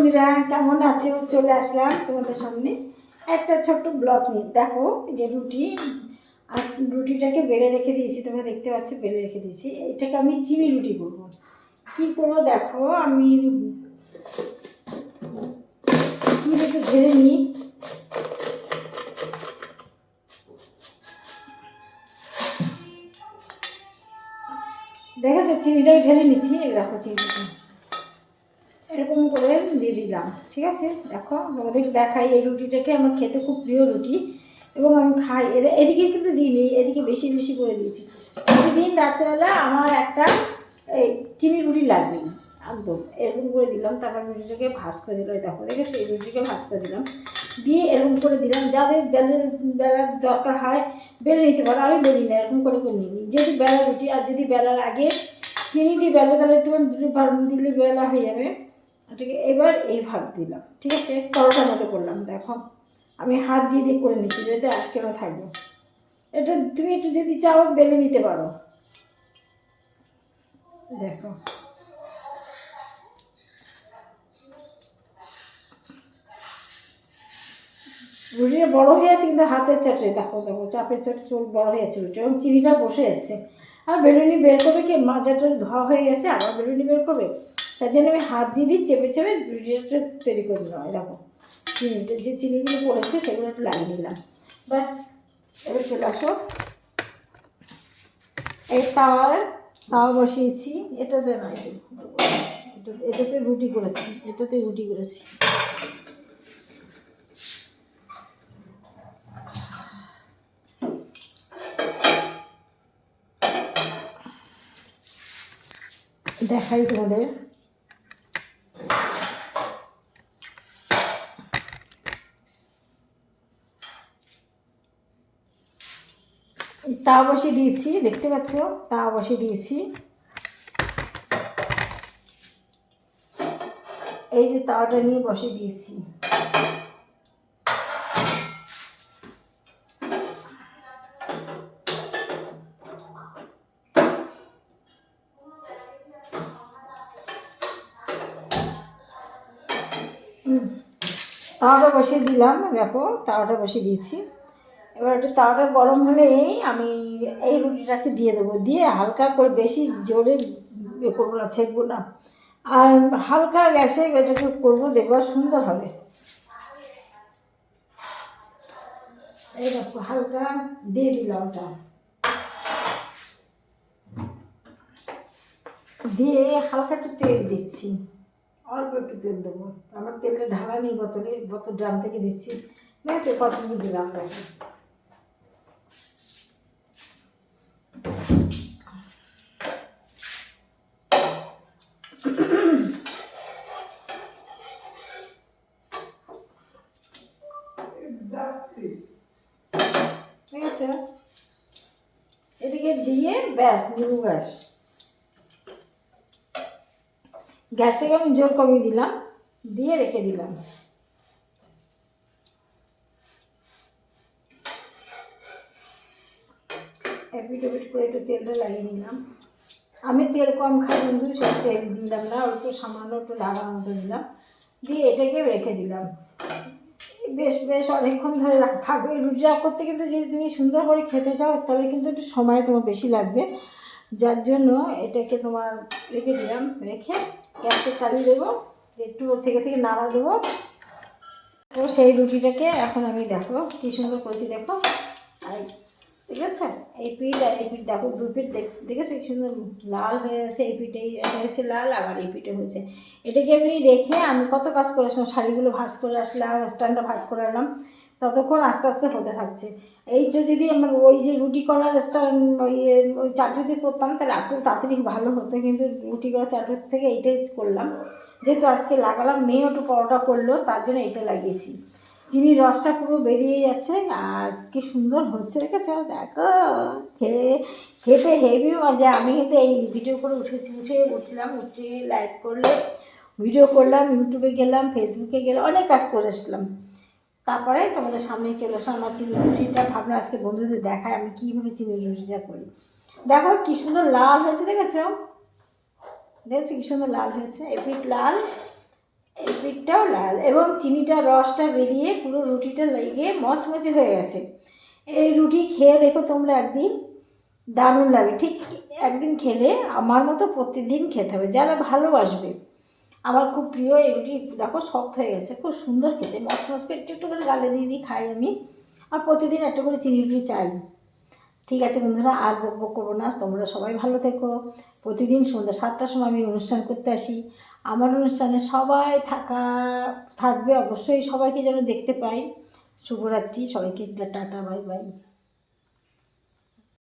বন্ধুরা, কেমন আছো? চলে আসলাম তোমাদের সামনে একটা ছোট্ট ব্লগ নিয়ে। দেখো যে রুটি, আর রুটিটাকে বেলে রেখে দিয়েছি, তোমরা দেখতে পাচ্ছ, বেলে রেখে দিয়েছি। এটাকে আমি চিনি রুটি করব কি করব দেখো, আমি চিনিটা ঢেলে নিই। দেখেছ, চিনিটাকে ঢেলে নিচ্ছি দেখো চিনিটা। এরকম করে দিয়ে দিলাম, ঠিক আছে? দেখো, তোমাদের দেখাই এই রুটিটাকে, আমার খেতে খুব প্রিয় রুটি। এবং আমি খাই এদিকে কিন্তু দিইনি, এদিকে বেশি বেশি করে দিয়েছি। প্রতিদিন রাত্রেবেলা আমার একটা, এই চিনি রুটি লাগবেই একদম। এরকম করে দিলাম, তারপর রুটিটাকে ভাজ করে এই দেখো, দেখেছ? এই রুটিকে ভাজ করে দিলাম। দিয়ে এরকম করে দিলাম, যাদের বেলের বেলার দরকার হয়, বেলে নিতে পারো, আমি বেলি না, এরকম করে করে নিই। যদি বেলা রুটি, আর যদি বেলার আগে চিনি দিয়ে বেলা তাহলে একটু দুটো দিলে বেলা হয়ে যাবে। এটাকে এবার এই ভাগ দিলাম, ঠিক আছে? পরোটার মতো করলাম, দেখো। আমি হাত দিয়ে দিয়ে করে নিচ্ছি, যাতে আটকে না থাকবে এটা তুমি একটু যদি চাও, বেলে নিতে পারো। দেখো। রুটিটা বড় হয়ে আছে, কিন্তু হাতের চাটে দেখো দেখো, চাপের চাটে চোখ বড় হয়ে যাচ্ছে রুটি এবং চিনিটা বসে যাচ্ছে আর বেলুনি বের করবে কি? মাজাটা ধোয়া হয়ে গেছে, আবার বেলুনি বের করবে? তার জন্য আমি হাত দিয়ে দিই চেপে চেপে রুটিটা তৈরি করে হয় দেখো, চিনিটা, যে চিনিগুলো পড়েছে সেগুলো একটু লাগিয়ে নিলাম। ব্যাস, এবার চলে আসো। এই তাওয়া তাওয়া বসিয়েছি। এটাতে না এটা এটাতে রুটি করেছি, এটাতে রুটি করেছি। দেখাই তোমাদের। তাওয়া বসিয়ে দিয়েছি, দেখতে পাচ্ছ? তাওয়া বসিয়ে দিয়েছি। এই যে তাওয়াটা নিয়ে বসে দিয়েছি। তাওয়াটা বসিয়ে দিলাম, দেখো, তাওয়াটা বসিয়ে দিয়েছি। এবার একটু তাওয়াটা গরম হলেই আমি এই রুটিটাকে দিয়ে দেবো। দিয়ে হালকা করে বেশি জোরে ইয়ে করব না, ছেঁকবো না। আর হালকা গ্যাসে এটাকে করব, দেখব সুন্দর হবে। এই হালকা দিয়ে দিলাম ওটা। দিয়ে হালকা একটু তেল দিচ্ছি। অল্প একটু তেল দেবো। আমার তেলটা ঢালা নেই বোতলে, বোতল ড্রাম থেকে দিচ্ছি। দেখছ কতটুকু দিলাম দেখো ঠিক আছে? এদিকে দিয়ে ব্যাস, নিবু গ্যাস। গ্যাসটাকে আমি জোর কমিয়ে দিলাম, দিয়ে রেখে দিলাম। এপিট ওপিট করে একটু তেলটা লাগিয়ে নিলাম। আমি তেল কম খাই বন্ধু, সেই তেল দিলাম না, অল্প সামান্য একটু লাগার মতো দিলাম। দিয়ে এটাকে রেখে দিলাম। বেশ বেশ অনেকক্ষণ ধরে থাকবে। রুটিটা করতে কিন্তু যদি তুমি সুন্দর করে খেতে চাও, তাহলে কিন্তু একটু সময় তোমার বেশি লাগবে। যার জন্য এটাকে তোমার রেখে দিলাম, রেখে গ্যাসটা চালিয়ে দেবো। একটু ওর থেকে থেকে নাড়া দেবো। তো সেই রুটিটাকে এখন আমি দেখো, কী সুন্দর করেছি দেখো। আর ঠিক আছে? এই পিঠ আর এই পিঠ দেখো দু পিঠ দেখ- দেখেছ? কি সুন্দর লাল হয়ে গেছে এই পিঠে হয়েছে লাল, আবার এই পিঠে হয়েছে। এটাকে আমি রেখে আমি কত কাজ করে আসলাম? শাড়িগুলো ভাজ করে আসলাম, স্ট্যান্ডটা ভাজ করে আনলাম। ততক্ষণ আস্তে আস্তে হতে থাকছে। এই যে যদি আমার ওই যে রুটি করার স্ট্যান্ড, ওই ওই চাটুতে করতাম, তাহলে একটু তাড়াতাড়ি ভালো হতো। কিন্তু রুটি করার চাটুর থেকে এইটাই করলাম। যেহেতু আজকে লাগালাম, মেয়ে একটু পরোটা করল, তার জন্য এটা লাগিয়েছি। চিনির রসটা পুরো বেরিয়ে যাচ্ছে, আর কি সুন্দর হচ্ছে দেখেছ? দেখো খেয়ে খেতে হেভি মজা। আমি কিন্তু এই ভিডিও করে উঠেছি, উঠে উঠলাম উঠে লাইভ করলে ভিডিও করলাম ইউটিউবে গেলাম ফেসবুকে গেলাম, অনেক কাজ করে এসলাম তারপরে তোমাদের সামনে চলে আসলাম আমার চিনি রুটিটা। ভাবলাম আজকে বন্ধুদের দেখায় আমি কীভাবে চিনি রুটিটা করি। দেখো কী সুন্দর লাল হয়েছে, দেখেছ? দেখেছ কী সুন্দর লাল হয়েছে? এপিট লাল। পিঠটাও লাল এবং চিনিটা, রসটা বেরিয়ে পুরো রুটিটা লেগে মচমচে হয়ে গেছে। এই রুটি খেয়ে দেখো তোমরা একদিন দারুণ লাগে। ঠিক একদিন খেলে আমার মতো প্রতিদিন খেতে হবে, যারা ভালোবাসবে। আমার খুব প্রিয় এই রুটি, দেখো শক্ত হয়ে গেছে, খুব সুন্দর খেতে। মসমস করে একটু একটু করে গালে দিয়ে দিয়ে খাই আমি। আর প্রতিদিন একটা করে চিনি রুটি চাই। ঠিক আছে বন্ধুরা, আর বক বক করব না, তোমরা সবাই ভালো থেকো। প্রতিদিন সন্ধ্যা সাতটার সময় আমি অনুষ্ঠান করতে আসি। আমার অনুষ্ঠানে সবাই থাকা, থাকবে। অবশ্যই সবাইকে যেন দেখতে পাই। শুভরাত্রি, সবাইকে, টাটা, বাই বাই।